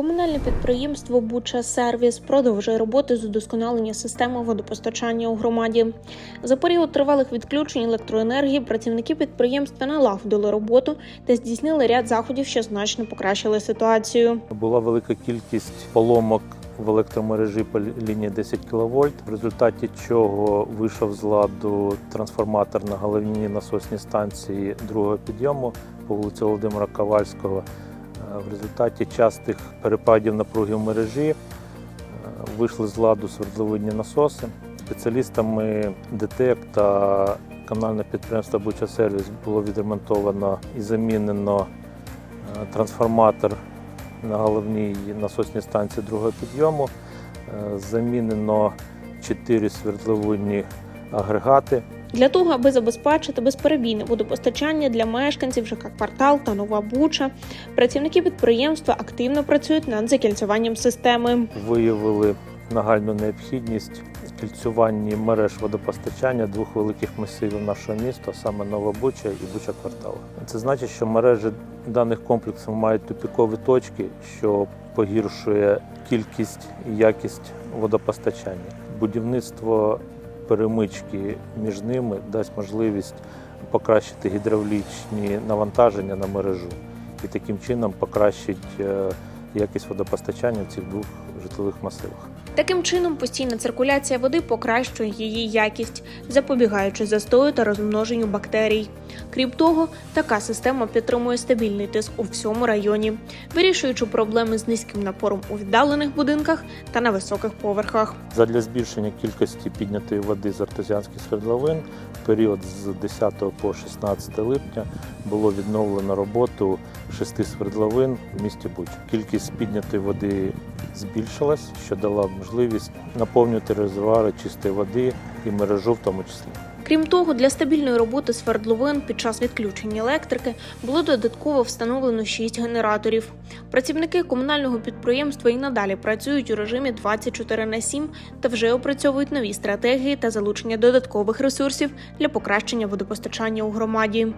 Комунальне підприємство Буча Сервіс продовжує роботи з удосконалення системи водопостачання у громаді. За період тривалих відключень електроенергії працівники підприємства налагодили роботу та здійснили ряд заходів, що значно покращили ситуацію. Була велика кількість поломок в електромережі по лі- лінії 10 кВт, в результаті чого вийшов з ладу трансформатор на головній насосній станції другого підйому по вулиці Володимира Ковальського. В результаті частих перепадів напруги в мережі е, вийшли з ладу свердловинні насоси. Спеціалістами ДТЕК та комунальне підприємство Буча Сервіс було відремонтовано і замінено е, трансформатор на головній насосній станції другого підйому. Е, Замінено чотири свердловинні агрегати. Для того, аби забезпечити безперебійне водопостачання для мешканців ЖК «Квартал» та Нова Буча, працівники підприємства активно працюють над закільцюванням системи. Виявили нагальну необхідність в кільцюванні мереж водопостачання двох великих масивів нашого міста, саме Нова Буча і Буча Квартал. Це значить, що мережі даних комплексів мають тупікові точки, що погіршує кількість і якість водопостачання. Будівництво перемички між ними дасть можливість покращити гідравлічні навантаження на мережу і таким чином покращить е, якість водопостачання в цих двох житлових масивах. Таким чином, постійна циркуляція води покращує її якість, запобігаючи застою та розмноженню бактерій. Крім того, така система підтримує стабільний тиск у всьому районі, вирішуючи проблеми з низьким напором у віддалених будинках та на високих поверхах. Задля збільшення кількості піднятої води з артезіанських свердловин в період з 10 по 16 липня було відновлено роботу шести свердловин в місті Буч. Кількість піднятої води збільшилась, що дала можливість наповнювати резервуари чистої води і мережу в тому числі. Крім того, для стабільної роботи свердловин під час відключення електрики було додатково встановлено 6 генераторів. Працівники комунального підприємства і надалі працюють у режимі 24 на 7 та вже опрацьовують нові стратегії та залучення додаткових ресурсів для покращення водопостачання у громаді.